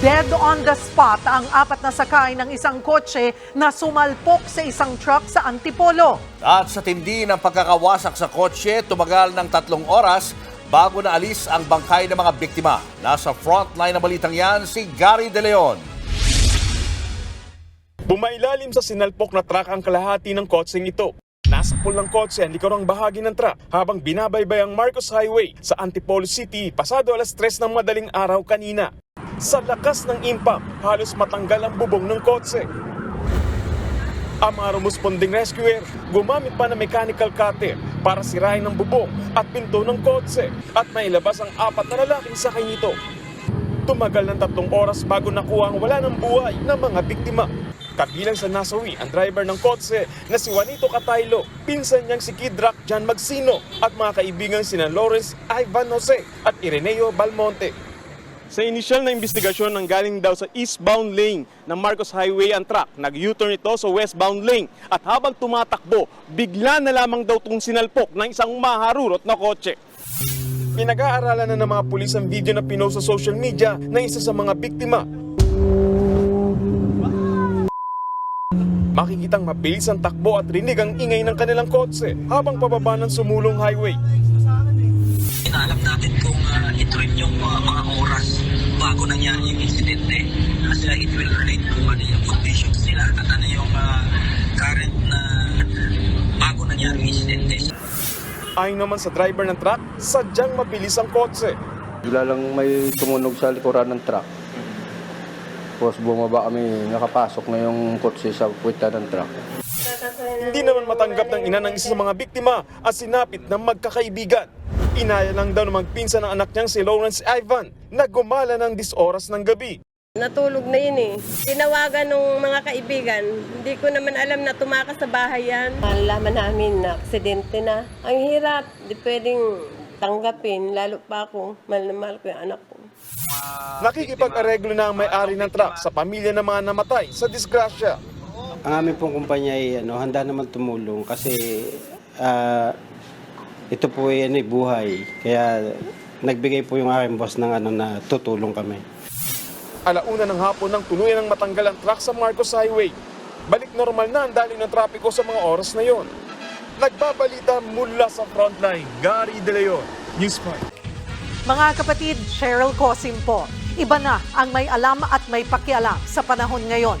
Dead on the spot ang apat na sakay ng isang kotse na sumalpok sa isang truck sa Antipolo. At sa tindi ng pagkakawasak sa kotse, tumagal ng tatlong oras bago na alis ang bangkay ng mga biktima. Nasa frontline ng balitang yan si Gary De Leon. Bumailalim sa sinalpok na truck ang kalahati ng kotseng ito. Nasa pool ng kotse ang likurang bahagi ng truck habang binabaybay ang Marcos Highway sa Antipolo City pasado alas 3 ng madaling araw kanina. Sa lakas ng impact, halos matanggal ang bubong ng kotse. Ang mga rumusponding rescuer gumamit pa ng mechanical cutter para sirain ang bubong at pinto ng kotse at mailabas ang apat na lalaking sakay nito. Tumagal ng tatlong oras bago nakuha ang wala ng buhay ng mga biktima. Kabilang sa nasawi ang driver ng kotse na si Juanito Cataylo, pinsan niyang si Kidrak Jan Magsino at mga kaibigang sina Lawrence Ivan Jose at Ireneo Balmonte. Sa inisyal na investigasyon ng galing daw sa eastbound lane ng Marcos Highway ang truck, nag-U-turn ito sa westbound lane at habang tumatakbo, bigla na lamang daw itong sinalpok ng isang maharurot na kotse. Pinag-aaralan na ng mga pulis ang video na pinost sa social media ng isa sa mga biktima. Makikitang mabilis ang takbo at rinig ang ingay ng kanilang kotse habang pababa ng sumulong highway. Inaalam natin kung uh, ito rin yung uh, mga oras nangyari yung insidente. Kasi it will relate kung ano yung conditions nila at ano yung uh, current na bago nangyari yung insidente. Ayon naman sa driver ng truck, sadyang mabilis ang kotse. Bigla lang may tumunog sa likuran ng truck. Tapos bumaba kami, nakapasok na yung kotse sa puwita ng truck. Hindi naman matanggap ng ina ng isa sa mga biktima at sinapit ng magkakaibigan. Inaya lang daw ng magpinsan ng anak niyang si Lawrence Ivan na gumala ng 10 oras ng gabi. Natulog na yun eh. Tinawagan ng mga kaibigan. Hindi ko naman alam na tumakas sa bahay yan. Malaman namin na aksidente na. Ang hirap. Hindi pwedeng tanggapin. Lalo pa ako. Mahal na mahal ko yung anak ko. Nakikipag-areglo na ang may-ari ng truck sa pamilya ng mga namatay sa disgrasya. Ang aming pong kumpanya ay ano, handa naman tumulong kasi ah, ito po ay ano, eh, buhay. Kaya nagbigay po yung aking boss ng ano na tutulong kami. Alauna ng hapon nang tuluyan ng matanggal ang truck sa Marcos Highway. Balik normal na ang daloy ng trapiko sa mga oras na yon. Nagbabalita mula sa frontline, Gary De Leon, News 5. Mga kapatid, Cheryl Cosim po. Iba na ang may alam at may pakialam sa panahon ngayon.